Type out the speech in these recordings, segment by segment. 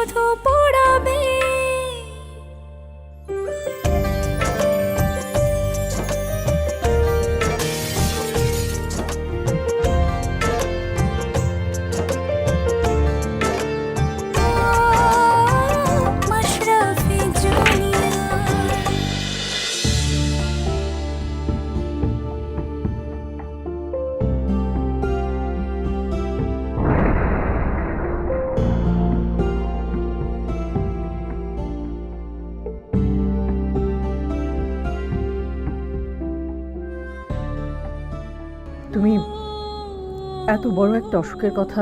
স্মৃতি হয়ে শুধু বড় একটা অসুখের কথা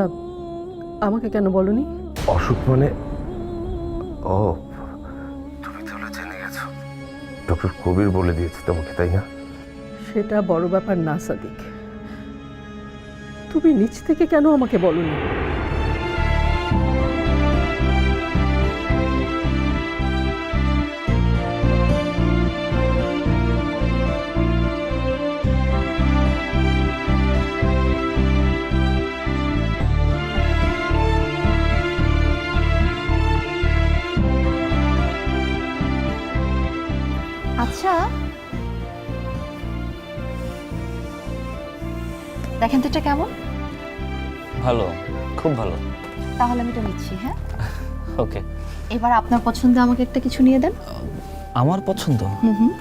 আমাকে কেন বলনি? অসুখ মানে? ও তুমি তাহলে জেনে গেছো। ডক্টর কবির বলে দিয়েছে তোমাকে তাই না? সেটা বড় ব্যাপার না সাদিক। তুমি নিচ থেকে কেন আমাকে বলনি? আচ্ছা। দেখেন তো এটা কেমন? ভালো খুব ভালো। তাহলে আমি এটা নিচ্ছি হ্যাঁ? ওকে এবার আপনার পছন্দ আমাকে একটা কিছু নিয়ে দেন। আমার পছন্দ? হুম হুম।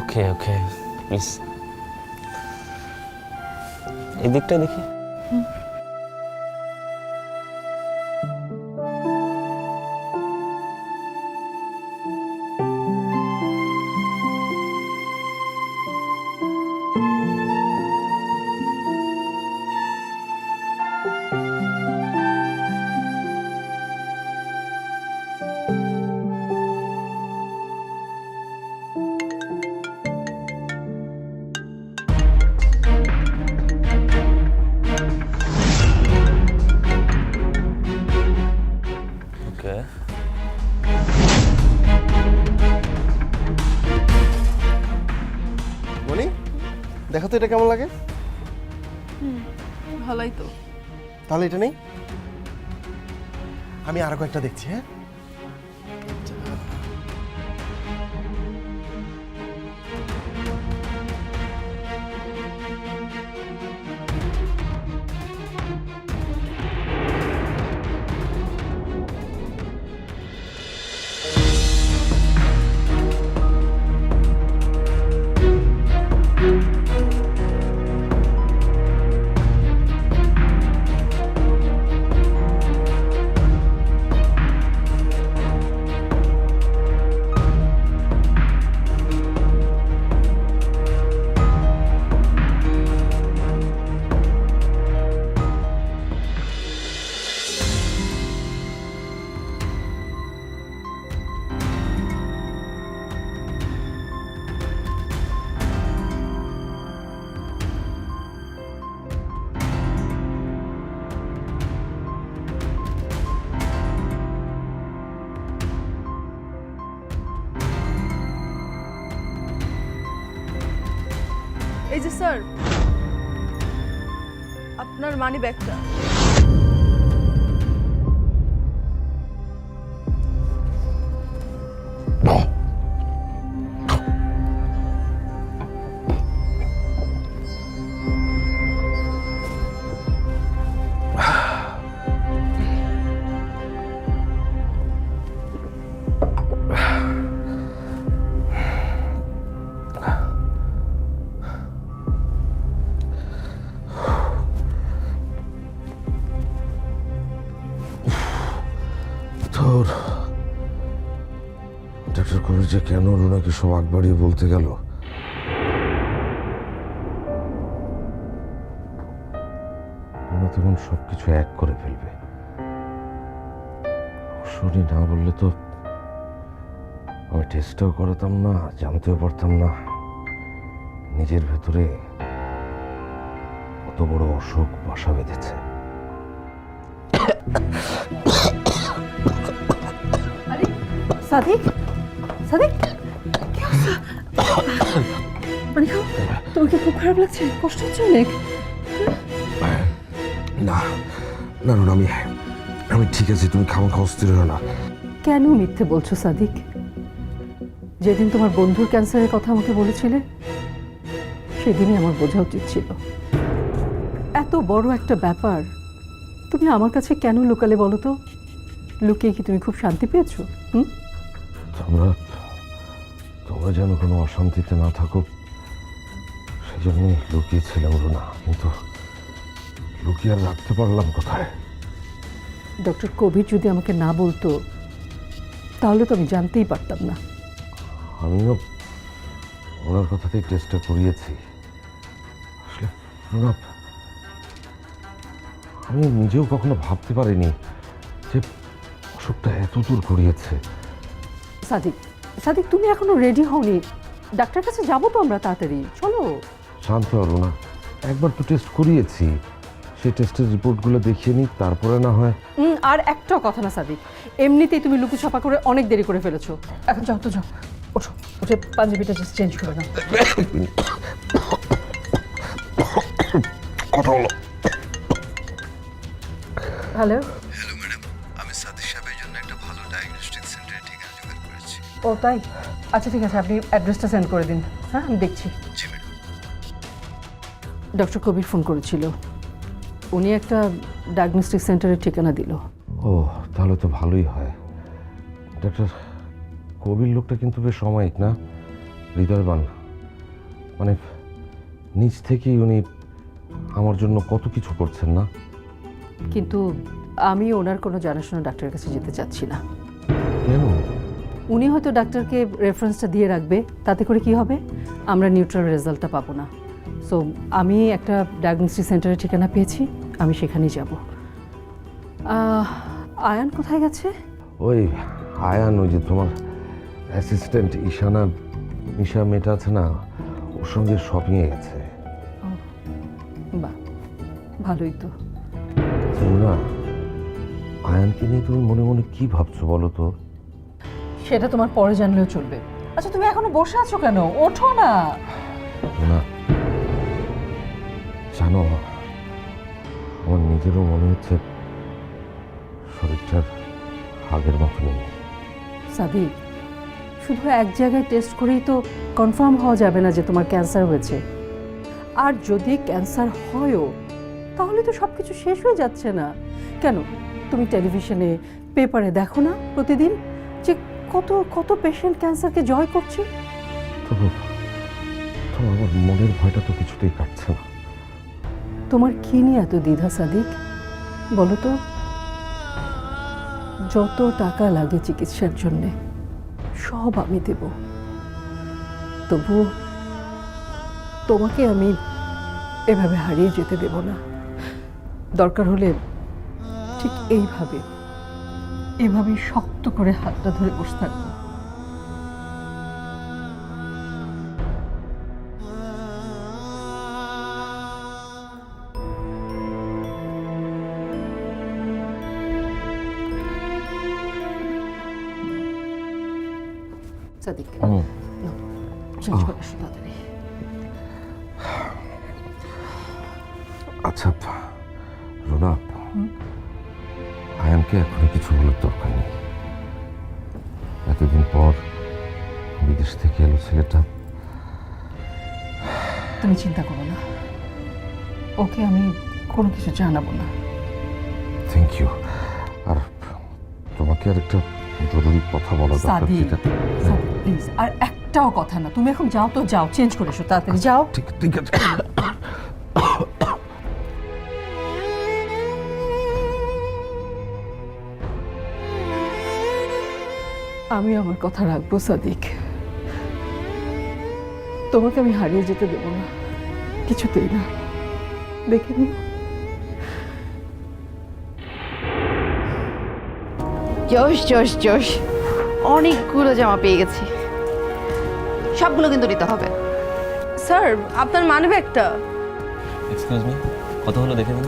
ওকে ওকে প্লিজ এই দিকটা দেখি। তো এটা কেমন লাগে? ভালোই তো। তাহলে এটা নেই? আমি আরও কয়েকটা দেখছি হ্যাঁ? স্যার। আপনার মানি ব্যাগটা যে কেন রুনাকে সব আগ বাড়িয়ে বলতে গেল? তখন সবকিছু এক করে ফেলবে। শুনি না বললে তো আমি টেস্টটাও করাতাম না, জানতেও পারতাম না। নিজের ভেতরে কত বড় অসুখ বাসা বেঁধেছে। সাদিক? সাদিক? কি অবস্থা? খাও কি খুব খারাপ লাগছে? কষ্ট হচ্ছে অনেক। না না রুনা আমি আমি ঠিক আছে তুমি খাওয়া খাওয়া অস্থির হও না। কেন মিথ্যে বলছো সাদিক? যেদিন তোমার বন্ধুর ক্যান্সারের কথা আমাকে বলেছিলে সেদিনই আমার বোঝা উচিত ছিল। এত বড় একটা ব্যাপার তুমি আমার কাছে কেন লুকালে বলো তো? লুকিয়ে কি তুমি খুব শান্তি পেয়েছ হুম? তোমরা যেন কোনো অশান্তিতে না থাকো সেই জন্যই লুকিয়েছিলাম রুনা কিন্তু লুকিয়ে আর রাখতে পারলাম কোথায়? ডক্টর কোভিড যদি আমাকে না বলতো তাহলে তো আমি জানতেই পারতাম না। আমিও ওনার কথাতেই টেস্টটা করিয়েছি। আসলে রুনা আমি নিজেও কখনো ভাবতে পারিনি যে অসুখটা এত দূর করিয়েছে। সাদিক সাদিক তুমি এখনও রেডি হওনি। ডাক্তার কাছে যাব তো আমরা তাড়াতাড়ি। চলো। শান্ত হও রুনা। একবার তো টেস্ট করিয়েছি। সেই টেস্টের রিপোর্টগুলো দেখিয়ে নিই তারপরে না হয়। হুম, আর একটা কথা না সাদিক। এমনিতেই তুমি লুকু ছাপা করে অনেক দেরি করে ফেলেছো। এখন যাও তো যাও। ওঠো উঠে পাঞ্জাবিটা জাস্ট চেঞ্জ করে নাও। কথা হলো হ্যালো ও তাই? আচ্ছা ঠিক আছে আপনি অ্যাড্রেসটা সেন্ড করে দিন। হ্যাঁ আমি দেখছি। ডক্টর কবির ফোন করেছিল। উনি একটা ডায়াগনস্টিক সেন্টারের ঠিকানা দিল। ও তাহলে তো ভালোই হয়। ডাক্তার কবির লোকটা কিন্তু বেশ অমায়িক না? হৃদয়বান। মানে নিজ থেকেই উনি আমার জন্য কত কিছু করছেন না? কিন্তু আমি ওনার কোনো জানাশোনা ডাক্তারের কাছে যেতে চাচ্ছি না। কেন? উনি হয়তো ডাক্তারকে রেফারেন্সটা দিয়ে রাখবে তাতে করে কি হবে? আমরা নিউট্রাল রেজাল্টটা পাবো না। সো আমি একটা ডায়াগনস্টিক সেন্টারের ঠিকানা পেয়েছি আমি সেখানেই যাব। আয়ান কোথায় গেছে? ওই আয়ান ওই যে তোমার অ্যাসিস্ট্যান্ট ঈশানা ঈশা মেয়েটা আছে না ওর সঙ্গে শপিংয়ে গেছে। বাহ ভালোই তো। না আয়ানকে নিয়ে তুমি মনে মনে কি ভাবছ বলো তো? সেটা তোমার পরে জানলেও চলবে। আচ্ছা তুমি এখনও বসে আছো কেন? ওঠো না। না জানো আমার নিজেরও মনে হচ্ছে শরীরটার আগের মতো নেই। সাদিক শুধু এক জায়গায় টেস্ট করেই তো কনফার্ম হওয়া যাবে না যে তোমার ক্যান্সার হয়েছে। আর যদি ক্যান্সার হয়ও তাহলে তো সব কিছু শেষ হয়ে যাচ্ছে না। কেন? তুমি টেলিভিশনে পেপারে দেখো না প্রতিদিন যে কত কত পেশেন্ট ক্যান্সারকে জয় করছে? তবু তবু আমার মনের ভয়টা তো কিছুতেই কাটছে না। তোমার কি নিয়ে এত দ্বিধা সাদিক? বলো তো। যত টাকা লাগে চিকিৎসার জন্যে সব আমি দেব। তবু তোমাকে আমি এভাবে হারিয়ে যেতে দেব না। দরকার হলে ঠিক এইভাবে এভাবে শক্ত করে হাতটা ধরে বসে থাকব। ওকে আমি কোনো কিছু জানাব না। থ্যাংক ইউ আর তোমাকে আর একটা জরুরি কথা বলা দরকার সাদি যেটা প্লিজ আর একটাও কথা না। তুমি এখন যাও তো যাও চেঞ্জ করে এসো তাড়াতাড়ি যাও। ঠিক ঠিক আছে। আমি আমার কথা রাখব সাদিক। তোমাকে আমি হারিয়ে যেতে দেবো না। কিছুতেই না। দেখে নিও জোশ জোশ জোশ। অনেকগুলো জামা পেয়ে গেছি। সবগুলো কিন্তু নিতে হবে। স্যার আপনার মানি ব্যাগটা? এক্সকিউজ মি কত হলো দেখে দিন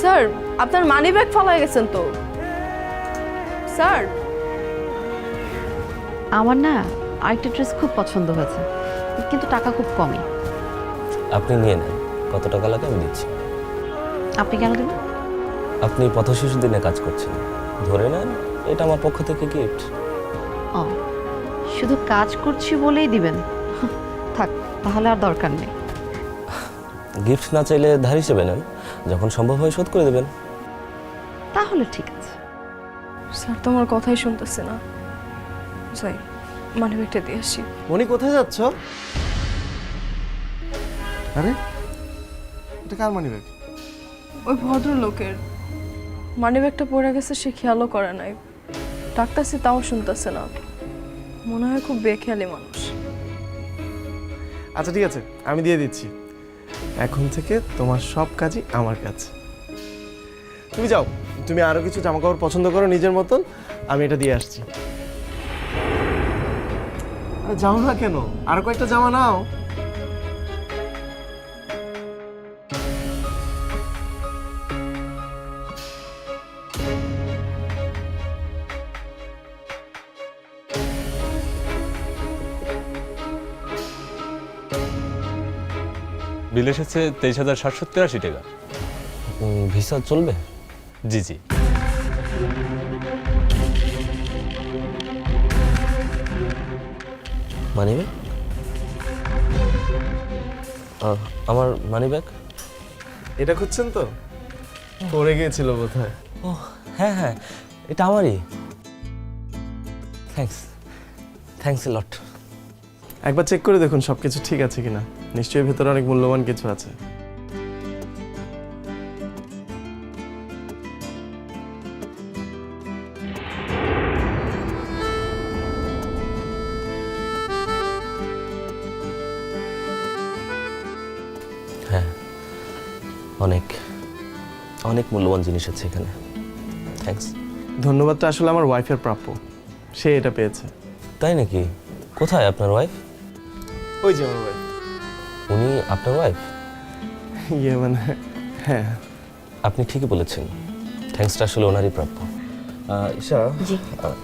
স্যার আপনার মানি ব্যাগ ফালাই গেছেন তো। স্যার। আমার না আরেকটা ড্রেস খুব পছন্দ হয়েছে কিন্তু টাকা খুব কমই। আপনি নিয়ে নেন কত টাকা লাগে আমি দিচ্ছি। আপনি কেন দেবেন? আপনি পথ শিশু দিনে কাজ করছেন। ধরে নেন এটা আমার পক্ষ থেকে গিফট ও শুধু কাজ করছি বলেই দিবেন। থাক তাহলে আর দরকার নেই। গিফট না চাইলে ধার হিসেবে নেন যখন সম্ভব হয় শোধ করে দেবেন। তাহলে ঠিক আছে স্যার তোমার কথাই শুনতেছে না। যাই মানি ব্যাগটা দিয়ে আসি। মনি কোথায় যাচ্ছ? আরে এটা কার মানি ব্যাগ ওই ভদ্রলোকের। মানি ব্যাগটা পড়ে গেছে সে খেয়ালও করে নাই। ডাক্তারছি তাও শুনতেছে না। মনে হয় খুব বেখেয়ালি মানুষ। আচ্ছা ঠিক আছে আমি দিয়ে দিচ্ছি। এখন থেকে তোমার সব কাজই আমার কাছে তুমি যাও। তুমি আরও কিছু জামা কাপড় পছন্দ করো নিজের মতন। আমি এটা দিয়ে আসছি। আরে যাও না কেন? আর কয়েকটা জামা নাও। বিল এসেছে তেইশ হাজার সাতশো তিরাশি টাকা। ভিসা চলবে? জি জি। মানি ব্যাগ আমার মানি ব্যাগ এটা খুঁজছেন তো? পড়ে গিয়েছিল বোধহয়। ও হ্যাঁ হ্যাঁ এটা আমারই। থ্যাঙ্কস থ্যাঙ্কস এ লট একবার চেক করে দেখুন সব কিছু ঠিক আছে কিনা। নিশ্চয়ই ভেতরে অনেক মূল্যবান কিছু আছে। অনেক অনেক মূল্যবান জিনিস আছে এখানে। থ্যাঙ্কস ধন্যবাদটা আসলে আমার ওয়াইফের প্রাপ্য। সে এটা পেয়েছে। তাই নাকি? কোথায় আপনার ওয়াইফ ওই যে আমার ওয়াইফ উনি আপনার ওয়াইফ ইয়ে মানে হ্যাঁ। আপনি ঠিকই বলেছেন। থ্যাঙ্কসটা আসলে ওনারই প্রাপ্য। ঈশা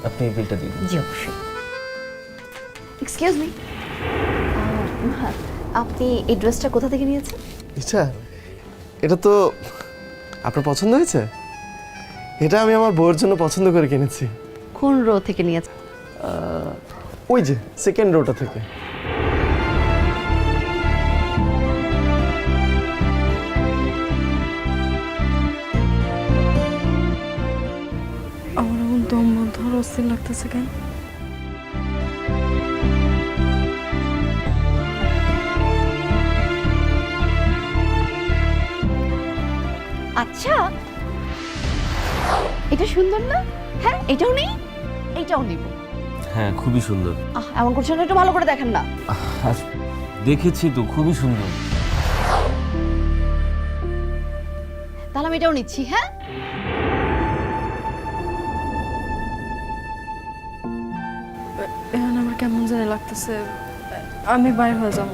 আপনি বিলটা দিন। জি অবশ্যই। এক্সকিউজ মি আপনি এই ড্রেসটা কোথা থেকে নিয়েছেন? ইচ্ছা এটা তো আপনার পছন্দ হয়েছে? এটা আমি আমার বউয়ের জন্য পছন্দ করে কিনেছি। কোন রো থেকে নিয়েছে ওই যে সেকেন্ড রোটা থেকে। আমার দম বন্ধ আর অস্থির লাগতেছে কেন? আচ্ছা। এটা সুন্দর না? হ্যাঁ এটাও নেই? এটাও নিব। হ্যাঁ খুবই সুন্দর। আহ এমন করছেন না, একটু ভালো করে দেখেন না। দেখেছি তো খুবই সুন্দর। তাহলে আমি এটাও নিচ্ছি হ্যাঁ? এখন আমার কেমন জানি লাগতেছে আমি বাইর হয়ে যাব।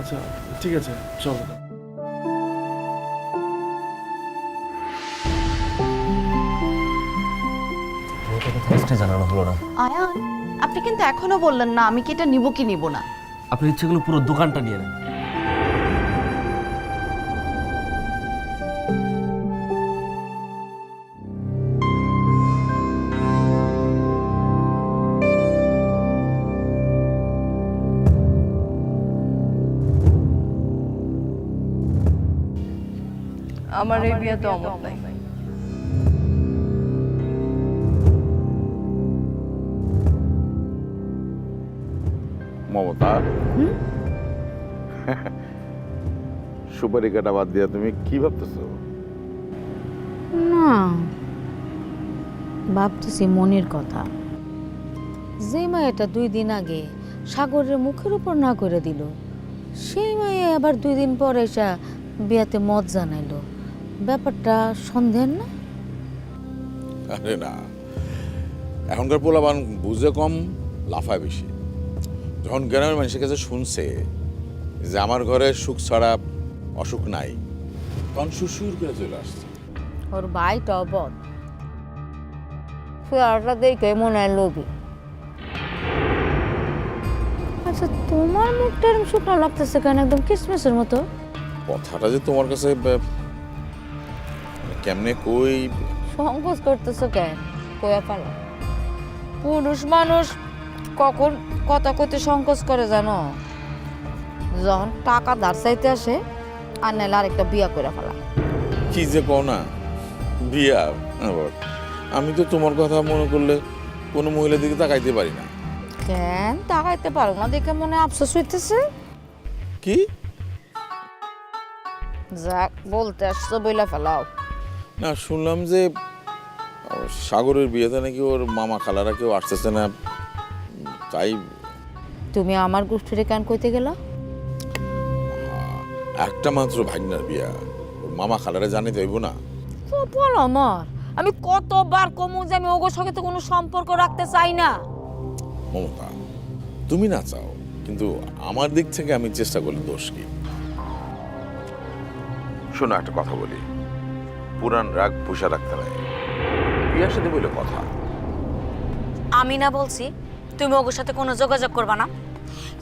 আচ্ছা ঠিক আছে চলো। ওটাকে জানানো হলো না। আয়ান আপনি কিন্তু এখনও বললেন না আমি কি এটা নিব কি নিব না? আপনার ইচ্ছেগুলো পুরো দোকানটা নিয়ে নেন। আমার এই বিয়েতে অমত নাই। মমতা সুপারি কাটা বাদ দিয়া তুমি কি ভাবতেছো? না। ভাবতেছি মনের কথা। যে মায়েটা দুই দিন আগে সাগরের মুখের উপর না করে দিল সেই মায়ে আবার দুই দিন পর এসে বিয়াতে মত জানাইলো। ব্যাপারটা সন্দেহের না? আরে না। এখনকার পোলাবান বুঝে কম লাফায় বেশি। যখন গ্রামের মানুষের কাছে শুনছে যে আমার ঘরে সুখ ছাড়া অসুখ নাই তখন সুসুর করে চলে আসছে। ওর ভাই টবত চেহারাটা দেখে মনে হয় লোভী? আচ্ছা তোমার মুখটা এরকম শুকনো লাগতেছে কেন? একদম কিসমিসের মতো। কথাটা যে তোমার কাছে বে- মানে কেমনে কই? সংকোচ করতেছো কেন? কয়া পালা পুরুষ মানুষ কখন কথা কইতে সংকোচ করে জানো? যখন টাকা ধার চাইতে আসে আর নাহলে আরেকটা বিয়া করে ফেলা। কি যে কও না? বিয়া? আবার আমি তো তোমার কথা মনে করলে কোনো মহিলার দিকে তাকাইতে পারি না। কেন? তাকাইতে পারো না দেখে মনে আফসোস হইতেছে। কি? যাক বলতে আসছো বইলা ফেলাও। না শুনলাম যে সাগরের বিয়েতে নাকি ওর মামা খালারা কেউ আসতেছে না? তাই তুমি আমার গোষ্ঠীরে কেন কইতে গেলা? একটা মাত্র ভাগনার বিয়া। ওর মামা খালারে জানি তো হইব না। তো বলো আমার আমি কতবার কমু যে আমি ওগো সঙ্গে তো কোনো সম্পর্ক রাখতে চাই না। মমতা তুমি না চাও কিন্তু আমার দিক থেকে আমি চেষ্টা করলে দোষ কি? শোনো একটা কথা বলি। পুরান রাগ পুষা রাখতে নাই বিয়ার সাথে বলে কথা। আমি না বলছি তুমি ওর সাথে কোনো যোগাযোগ করবা না।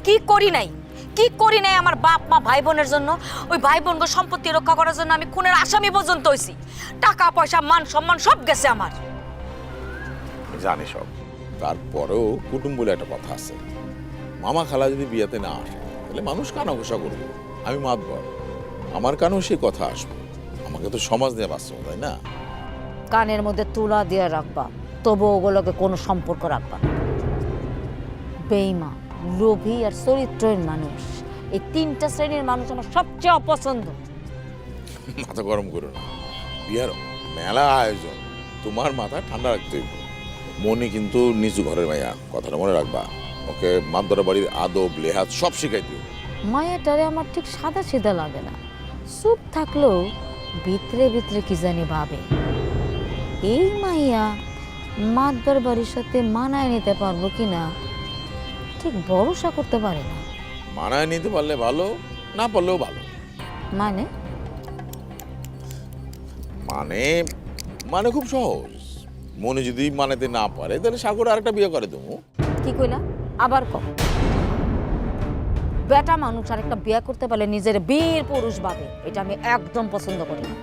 কি করি নাই? কি করি নাই আমার বাপ মা ভাই বোনের জন্য? ওই ভাই বোনকে সম্পত্তি রক্ষা করার জন্য আমি খুনের আসামি পর্যন্ত হইছি। টাকা পয়সা মান সম্মান সব গেছে আমার। জানি সব। তারপরেও কুটুম বলে একটা কথা আছে। মামা খালা যদি বিয়েতে না আসে তাহলে মানুষ কানা ঘোষা করবে। আমি মাতবর আমার কানেও সেই কথা আসবে। আমাকে তো সমাজ নিয়ে বাঁচতে তাই না? কানের মধ্যে তুলা দিয়ে রাখবা। তবু ওগুলোকে কোনো সম্পর্ক রাখবা না। বেইমা লোভী আর চরিত্রের মানুষ। এই তিনটা শ্রেণির মানুষ আমার সবচেয়ে অপছন্দ। মাথা গরম করো না। বিয়ার মেলা আয়োজন। তোমার মাথা ঠান্ডা রাখতে হইব। মনে কিন্তু নিচু ঘরের মাইয়া কথাটা মনে রাখবা। ওকে মাতদরা বাড়ির আদব লেহাত সব শিখাই দিও মায়াটারে আমার ঠিক সাদা সিধা লাগে না। চুপ থাকলেও ভিতরে ভিতরে কি জানি ভাবে। এই মাইয়া মাতবার বাড়ির সাথে মানায় নিতে পারব কিনা? ঠিক ভরসা করতে পারে না। মানায় নিতে পারলে ভালো না পারলেও ভালো। মানে? মানে মানে খুব সহজ। মনে যদি মানাতে না পারে তাহলে সাগর আরেকটা বিয়ে করে দেবো। কি কইলা? আবার কম বেটা মানুষ আর একটা বিয়ে করতে পারলে নিজের বীর পুরুষ ভাবে এটা আমি একদম পছন্দ করি না।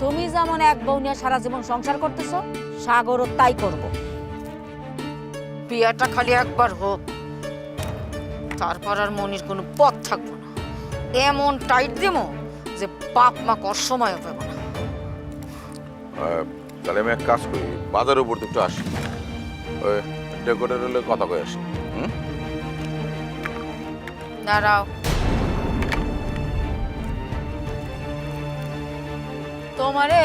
তুমি যেমন এক বউ নিয়ে সারা জীবন সংসার করতেছো সাগরও তাই করব। বিয়েটা খালি একবার হোক। তারপর আর মনির কোনো পথ থাকব না। এমন টাইট দিব যে বাপ মা কর সময় হবে না। তাহলে আমি এক কাজ করি বাজারের উপর একটু আসি। ওই কথা কয়ে আসি হুম? দাঁড়াও। তোমারে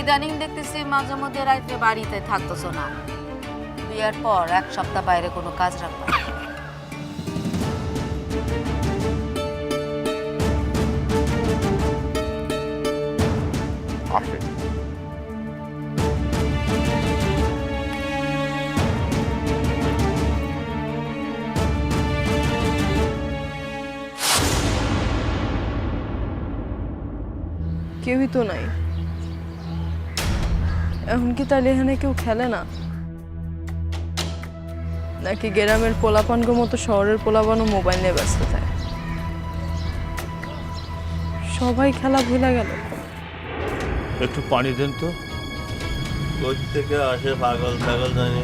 ইদানিং দেখতেছি মাঝে মধ্যে রাত্রে বাড়িতে থাকতেছো না। বিয়ের পর এক সপ্তাহ বাইরে কোনো কাজ রাখবা আসে। কেউই তো নাই। এখন কি তাহলে এখানে কেউ খেলে না। নাকি গ্রামের পোলাপানগো মতো শহরের পোলাপানও মোবাইল নিয়ে ব্যস্ত থাকে। সবাই খেলা ভুলে গেল। একটু পানি দেন তো। থেকে আসে পাগল পাগল জানি।